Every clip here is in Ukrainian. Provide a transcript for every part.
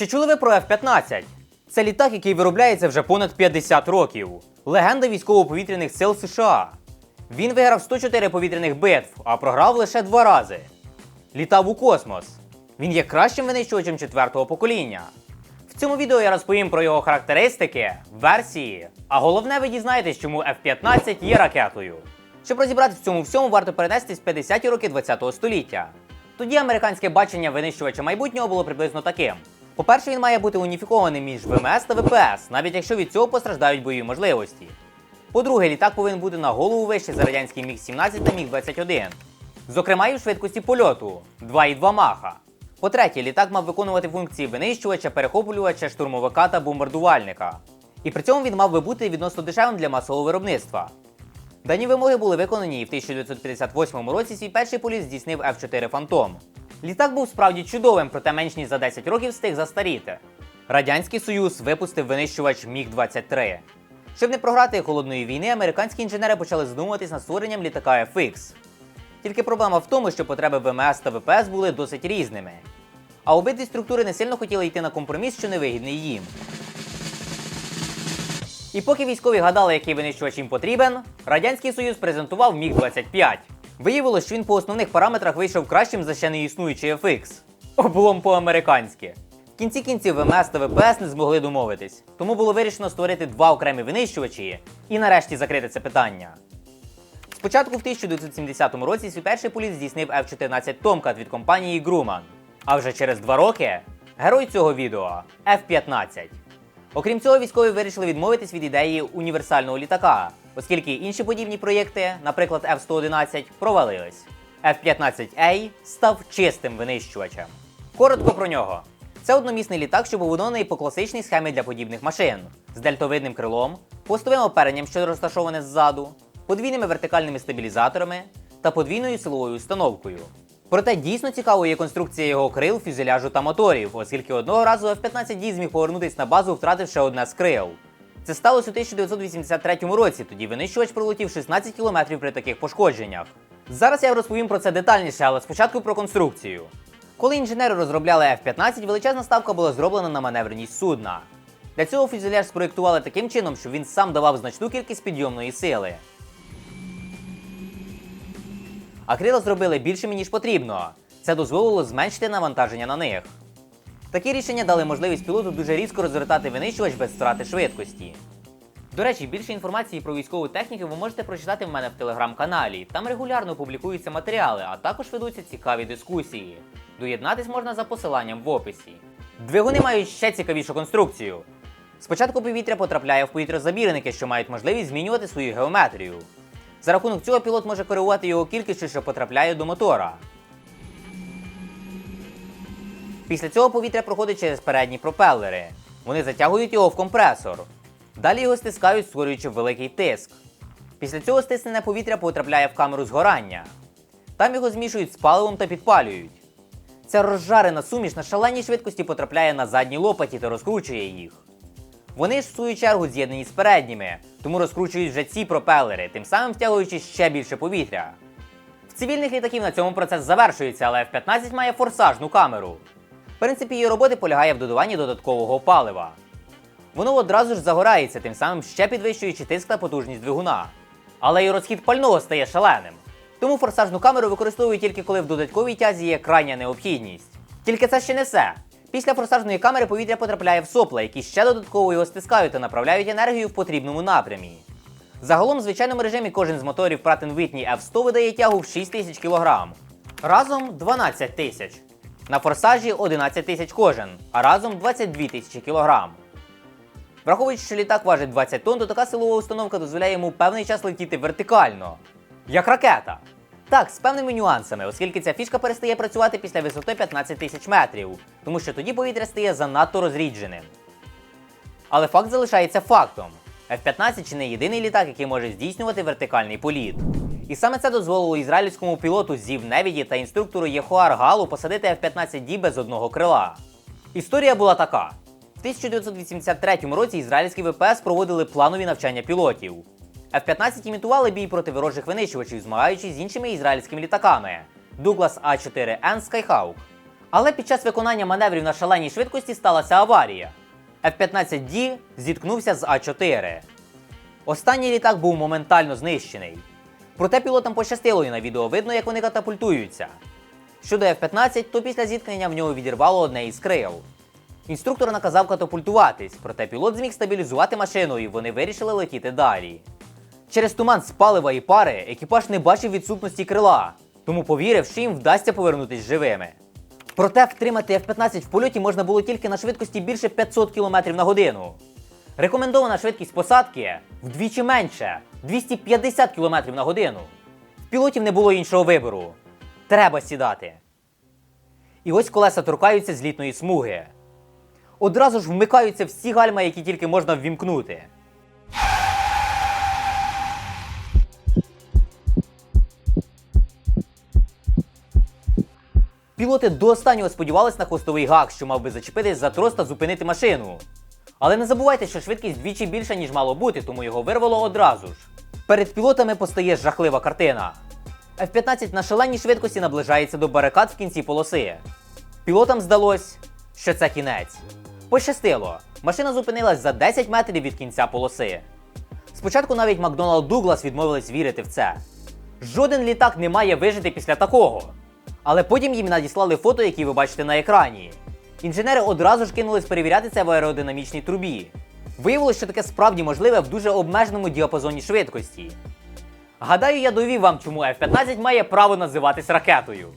Чи чули ви про F-15? Це літак, який виробляється вже понад 50 років. Легенда військово-повітряних сил США. Він виграв 104 повітряних битв, а програв лише два рази. Літав у космос. Він є кращим винищувачем четвертого покоління. В цьому відео я розповім про його характеристики, версії, а головне ви дізнаєтесь, чому F-15 є ракетою. Щоб розібратися в цьому всьому, варто перенестись в 50-ті роки ХХ століття. Тоді американське бачення винищувача майбутнього було приблизно таким. По-перше, він має бути уніфікованим між ВМС та ВПС, навіть якщо від цього постраждають бойові можливості. По-друге, літак повинен бути на голову вищий за радянський Міг-17 та Міг-21. Зокрема, і в швидкості польоту 2,2 маха. По-третє, літак мав виконувати функції винищувача, перехоплювача, штурмовика та бомбардувальника. І при цьому він мав би бути відносно дешевим для масового виробництва. Дані вимоги були виконані і в 1958 році свій перший політ здійснив F-4 Phantom. Літак був справді чудовим, проте менш ніж за 10 років встиг застаріти. Радянський Союз випустив винищувач Міг-23. Щоб не програти холодної війни, американські інженери почали задумуватись над створенням літака FX. Тільки проблема в тому, що потреби ВМС та ВПС були досить різними. А обидві структури не сильно хотіли йти на компроміс, що невигідний їм. І поки військові гадали, який винищувач їм потрібен, Радянський Союз презентував Міг-25. Виявилось, що він по основних параметрах вийшов кращим за ще не існуючий FX. Облом по-американськи. В кінці кінців ВМС та ВПС не змогли домовитись, тому було вирішено створити два окремі винищувачі і нарешті закрити це питання. Спочатку в 1970 році свій перший політ здійснив F-14 Tomcat від компанії Grumman. А вже через два роки герой цього відео F-15. Окрім цього, військові вирішили відмовитись від ідеї універсального літака, оскільки інші подібні проєкти, наприклад F-111, провалились. F-15A став чистим винищувачем. Коротко про нього. Це одномісний літак, що побудований по класичній схемі для подібних машин з дельтовидним крилом, хвостовим оперенням, що розташоване ззаду, подвійними вертикальними стабілізаторами та подвійною силовою установкою. Проте дійсно цікавою є конструкція його крил, фюзеляжу та моторів, оскільки одного разу F-15D зміг повернутися на базу, втративши одне з крил. Це сталося у 1983 році, тоді винищувач пролетів 16 км при таких пошкодженнях. Зараз я розповім про це детальніше, але спочатку про конструкцію. Коли інженери розробляли F-15, величезна ставка була зроблена на маневреність судна. Для цього фюзеляж спроєктували таким чином, щоб він сам давав значну кількість підйомної сили. А крила зробили більшими, ніж потрібно. Це дозволило зменшити навантаження на них. Такі рішення дали можливість пілоту дуже різко розвертати винищувач без втрати швидкості. До речі, більше інформації про військову техніку ви можете прочитати в мене в телеграм-каналі. Там регулярно публікуються матеріали, а також ведуться цікаві дискусії. Доєднатись можна за посиланням в описі. Двигуни мають ще цікавішу конструкцію. Спочатку повітря потрапляє в повітрозабірники, що мають можливість змінювати свою геометрію. За рахунок цього пілот може керувати його кількістю, що потрапляє до мотора. Після цього повітря проходить через передні пропелери. Вони затягують його в компресор. Далі його стискають, створюючи великий тиск. Після цього стиснене повітря потрапляє в камеру згорання. Там його змішують з паливом та підпалюють. Ця розжарена суміш на шаленій швидкості потрапляє на задні лопаті та розкручує їх. Вони ж в свою чергу з'єднані з передніми, тому розкручують вже ці пропелери, тим самим втягуючи ще більше повітря. В цивільних літаків на цьому процес завершується, але F-15 має форсажну камеру. Принцип її роботи полягає в додаванні додаткового палива. Воно одразу ж загорається, тим самим ще підвищуючи тиск та потужність двигуна. Але і розхід пального стає шаленим. Тому форсажну камеру використовують тільки коли в додатковій тязі є крайня необхідність. Тільки це ще не все. Після форсажної камери повітря потрапляє в сопла, які ще додатково його стискають та направляють енергію в потрібному напрямі. Загалом, в звичайному режимі кожен з моторів Pratt Whitney F100 видає тягу в 6 тисяч кг. Разом 12 тисяч. На форсажі 11 тисяч кожен, а разом 22 тисячі кг. Враховуючи, що літак важить 20 тонн, то така силова установка дозволяє йому певний час летіти вертикально, як ракета. Так, з певними нюансами, оскільки ця фішка перестає працювати після висоти 15 тисяч метрів, тому що тоді повітря стає занадто розрідженим. Але факт залишається фактом. F-15 чи не єдиний літак, який може здійснювати вертикальний політ. І саме це дозволило ізраїльському пілоту Зів Невіді та інструктору Єхуар Галу посадити F-15D без одного крила. Історія була така: в 1983 році ізраїльські ВПС проводили планові навчання пілотів. F-15 імітували бій проти ворожих винищувачів, змагаючись з іншими ізраїльськими літаками Douglas A4N Skyhawk. Але під час виконання маневрів на шаленій швидкості сталася аварія. F-15D зіткнувся з А4. Останній літак був моментально знищений. Проте пілотам пощастило і на відео видно, як вони катапультуються. Щодо F-15, то після зіткнення в нього відірвало одне із крил. Інструктор наказав катапультуватись, проте пілот зміг стабілізувати машину і вони вирішили летіти далі. Через туман з палива і пари екіпаж не бачив відсутності крила, тому повірив, що їм вдасться повернутись живими. Проте втримати F-15 в польоті можна було тільки на швидкості більше 500 км на годину. Рекомендована швидкість посадки вдвічі менше 250 км на годину. В пілотів не було іншого вибору. Треба сідати. І ось колеса торкаються злітної смуги. Одразу ж вмикаються всі гальма, які тільки можна ввімкнути. Пілоти до останнього сподівались на хвостовий гак, що мав би зачепитись за трос та зупинити машину. Але не забувайте, що швидкість вдвічі більша, ніж мало бути, тому його вирвало одразу ж. Перед пілотами постає жахлива картина. F-15 на шаленій швидкості наближається до барикад в кінці полоси. Пілотам здалось, що це кінець. Пощастило, машина зупинилась за 10 метрів від кінця полоси. Спочатку навіть Макдоналд Дуглас відмовились вірити в це. Жоден літак не має вижити після такого. Але потім їм надіслали фото, які ви бачите на екрані. Інженери одразу ж кинулись перевіряти це в аеродинамічній трубі. Виявилось, що таке справді можливе в дуже обмеженому діапазоні швидкості. Гадаю, я довів вам, чому F-15 має право називатись ракетою.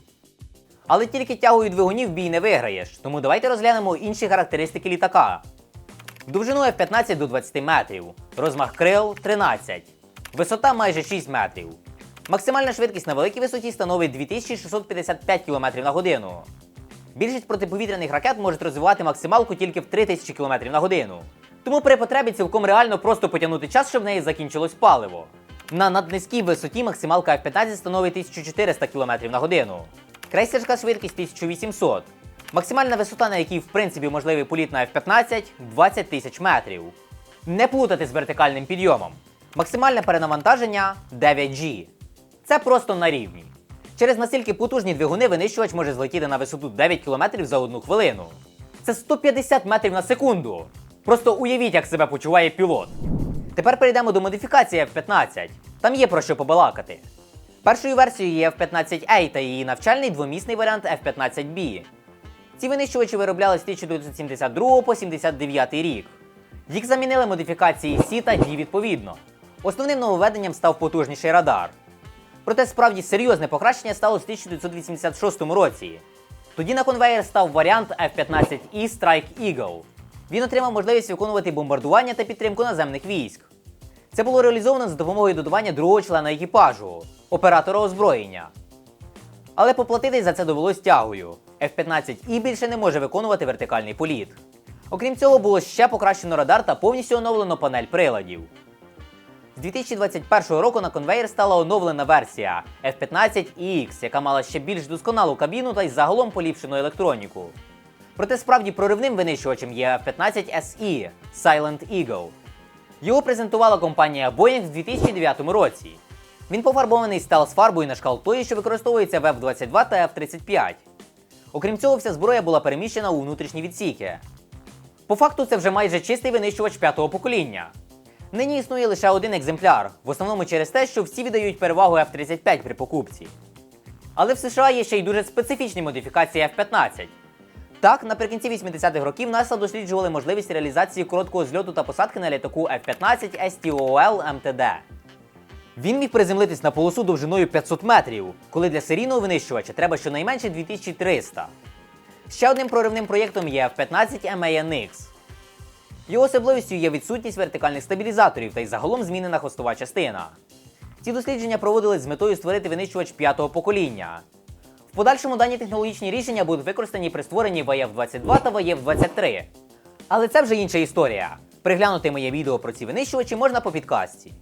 Але тільки тягою двигунів бій не виграєш, тому давайте розглянемо інші характеристики літака. Довжину F-15 до 20 метрів, розмах крил 13, висота майже 6 метрів. Максимальна швидкість на великій висоті становить 2655 км на годину. Більшість протиповітряних ракет можуть розвивати максималку тільки в 3000 км на годину. Тому при потребі цілком реально просто потягнути час, щоб в неї закінчилось паливо. На наднизькій висоті максималка F-15 становить 1400 км на годину. Крейсерська швидкість 1800. Максимальна висота, на якій в принципі можливий політ на F-15 20 тисяч метрів. Не плутати з вертикальним підйомом. Максимальне перенавантаження 9G. Це просто на рівні. Через настільки потужні двигуни винищувач може злетіти на висоту 9 км за одну хвилину. Це 150 метрів на секунду. Просто уявіть, як себе почуває пілот. Тепер перейдемо до модифікації F-15. Там є про що побалакати. Першою версією є F-15A та її навчальний двомісний варіант F-15B. Ці винищувачі вироблялись з 1972 по 79 рік. Їх замінили модифікації C та D відповідно. Основним нововведенням став потужніший радар. Проте справді серйозне покращення сталося в 1986 році. Тоді на конвеєр став варіант F-15E Strike Eagle. Він отримав можливість виконувати бомбардування та підтримку наземних військ. Це було реалізовано за допомогою додавання другого члена екіпажу оператора озброєння. Але поплатитись за це довелось тягою. F-15І більше не може виконувати вертикальний політ. Окрім цього, було ще покращено радар та повністю оновлено панель приладів. З 2021 року на конвеєр стала оновлена версія F-15EX, яка мала ще більш досконалу кабіну та й загалом поліпшену електроніку. Проте справді проривним винищувачем є F-15 SE Silent Eagle. Його презентувала компанія Boeing в 2009 році. Він пофарбований стелс-фарбою на шкал тої, що використовується в F-22 та F-35. Окрім цього, вся зброя була переміщена у внутрішні відсіки. По факту це вже майже чистий винищувач п'ятого покоління. Нині існує лише один екземпляр, в основному через те, що всі віддають перевагу F-35 при покупці. Але в США є ще й дуже специфічні модифікації F-15. Так, наприкінці 80-х років НАСА досліджували можливість реалізації короткого зльоту та посадки на літаку F-15 STOL MTD. Він міг приземлитись на полосу довжиною 500 метрів, коли для серійного винищувача треба щонайменше 2300. Ще одним проривним проєктом є F-15 MANX. Його особливістю є відсутність вертикальних стабілізаторів та й загалом змінена хвостова частина. Ці дослідження проводились з метою створити винищувач п'ятого покоління. Подальшому дані технологічні рішення будуть використані при створенні ВАЄВ-22 та ВАЄВ-23. Але це вже інша історія. Приглянути моє відео про ці винищувачі можна по підкасті.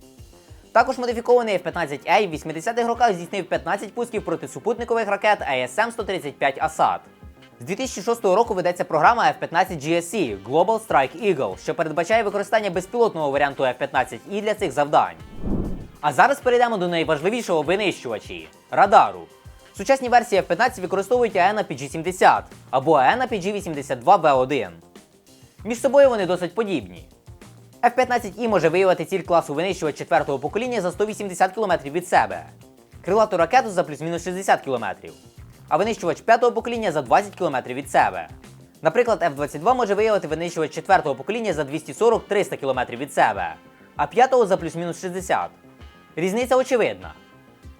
Також модифікований F-15A в 80-х роках здійснив 15 пусків проти супутникових ракет ASM-135 Assad. З 2006 року ведеться програма F-15 GSE Global Strike Eagle, що передбачає використання безпілотного варіанту F-15E для цих завдань. А зараз перейдемо до найважливішого винищувачі радару. Сучасні версії F-15 використовують AN PG-70 або AN PG-82V1. Між собою вони досить подібні. F-15І може виявити ціль класу винищувач четвертого покоління за 180 км від себе, крилату ракету за плюс-мінус 60 км, а винищувач п'ятого покоління за 20 км від себе. Наприклад, F-22 може виявити винищувач четвертого покоління за 240-300 км від себе, а п'ятого за плюс-мінус 60. Різниця очевидна.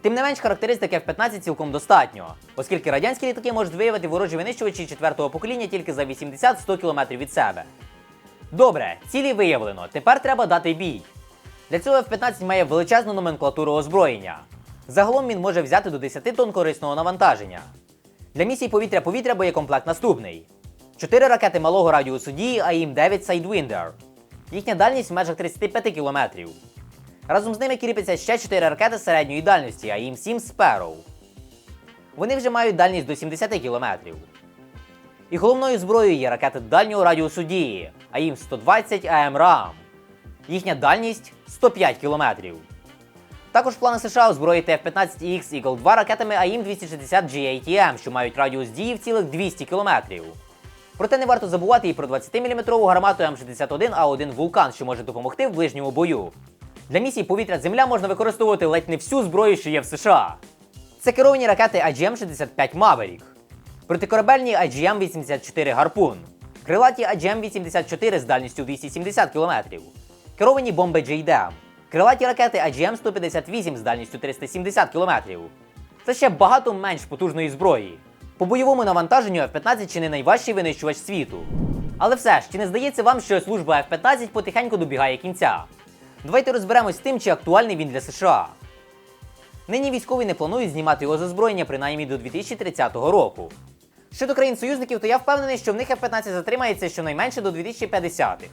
Тим не менш, характеристик F-15 цілком достатньо, оскільки радянські літаки можуть виявити ворожі винищувачі четвертого покоління тільки за 80-100 км від себе. Добре, цілі виявлено. Тепер треба дати бій. Для цього F-15 має величезну номенклатуру озброєння. Загалом він може взяти до 10 тонн корисного навантаження. Для місій повітря-повітря боєкомплект наступний: 4 ракети малого радіусу дії АІМ-9 Sidewinder. Їхня дальність в межах 35 км. Разом з ними кріпиться ще 4 ракети середньої дальності АІМ-7 Sparrow. Вони вже мають дальність до 70 км. І головною зброєю є ракети дальнього радіусу дії АІМ-120 АМ-РАМ. Їхня дальність 105 км. Також плани США озброїти F-15X Eagle 2 ракетами АІМ-260 GATM, що мають радіус дії в цілих 200 км. Проте не варто забувати і про 20-мм гармату М61А1 Вулкан, що може допомогти в ближньому бою. Для місій повітря-земля можна використовувати ледь не всю зброю, що є в США. Це керовані ракети AGM-65 Maverick, протикорабельні AGM-84 Гарпун, крилаті AGM-84 з дальністю 270 км, керовані бомби JDAM, крилаті ракети AGM-158 з дальністю 370 км. Це ще багато менш потужної зброї. По бойовому навантаженню F-15 чи не найважчий винищувач світу. Але все ж, чи не здається вам, що служба F-15 потихеньку добігає кінця? Давайте розберемось з тим, чи актуальний він для США. Нині військові не планують знімати його з озброєння принаймні до 2030 року. Щодо країн-союзників, то я впевнений, що в них F-15 затримається щонайменше до 2050-х.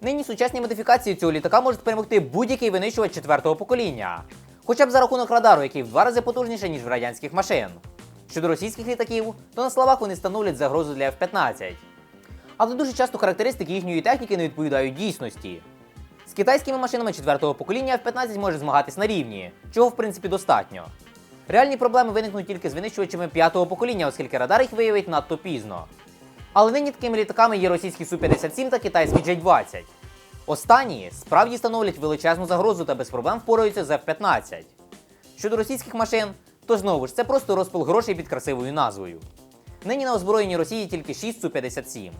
Нині сучасні модифікації цього літака можуть перемогти будь-який винищувач четвертого покоління, хоча б за рахунок радару, який в два рази потужніше, ніж в радянських машин. Щодо російських літаків, то на словах вони становлять загрозу для F-15. Але дуже часто характеристики їхньої техніки не відповідають дійсності. З китайськими машинами четвертого покоління F-15 може змагатись на рівні, чого в принципі достатньо. Реальні проблеми виникнуть тільки з винищувачами п'ятого покоління, оскільки радар їх виявить надто пізно. Але нині такими літаками є російський Су-57 та китайський J-20. Останні справді становлять величезну загрозу та без проблем впораються з F-15. Щодо російських машин, то знову ж це просто розпил грошей під красивою назвою. Нині на озброєнні Росії тільки 6 Су-57.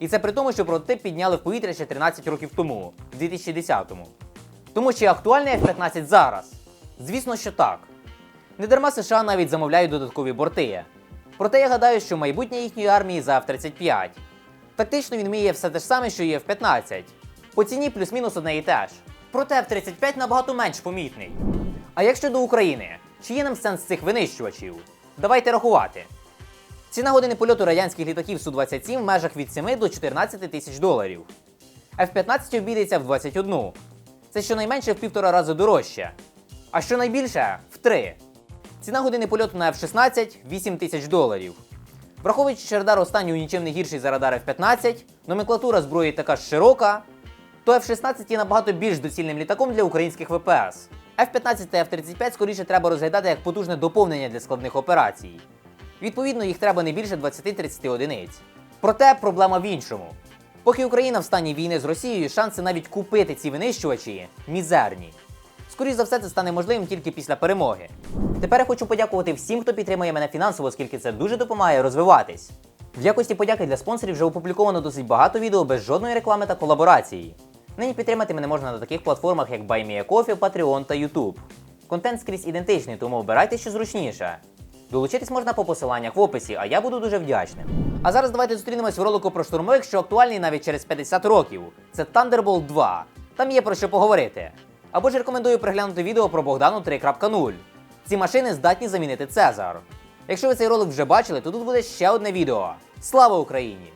І це при тому, що прототип підняли в повітря ще 13 років тому, в 2010-му. Тому чи актуальний F-15 зараз? Звісно, що так. Недарма США навіть замовляють додаткові борти. Проте я гадаю, що майбутнє їхньої армії за F-35. Тактично він вміє все те ж саме, що і F-15. По ціні плюс-мінус одне і те ж. Проте F-35 набагато менш помітний. А як щодо України, чи є нам сенс цих винищувачів? Давайте рахувати. Ціна години польоту радянських літаків Су-27 в межах від 7 до 14 тисяч доларів. F-15 обійдеться в 21. Це щонайменше в півтора рази дорожче. А що найбільше в 3. Ціна години польоту на F-16 8 тисяч доларів. Враховуючи, що радар останнього нічим не гірший за радар F-15, номенклатура зброї така ж широка, то F-16 є набагато більш доцільним літаком для українських ВПС. F-15 та F-35 скоріше треба розглядати як потужне доповнення для складних операцій. Відповідно, їх треба не більше 20-30 одиниць. Проте проблема в іншому. Поки Україна в стані війни з Росією, шанси навіть купити ці винищувачі мізерні. Скоріше за все, це стане можливим тільки після перемоги. Тепер я хочу подякувати всім, хто підтримує мене фінансово, оскільки це дуже допомагає розвиватись. В якості подяки для спонсорів вже опубліковано досить багато відео без жодної реклами та колаборації. Нині підтримати мене можна на таких платформах, як BuyMeACoffee, Patreon та YouTube. Контент скрізь ідентичний, тому обирайте що зручніше. Долучитись можна по посиланнях в описі, а я буду дуже вдячним. А зараз давайте зустрінемось в ролику про штурмовик, що актуальний навіть через 50 років. Це Thunderbolt 2. Там є про що поговорити. Або ж рекомендую приглянути відео про Богдану 3.0. Ці машини здатні замінити Цезар. Якщо ви цей ролик вже бачили, то тут буде ще одне відео. Слава Україні!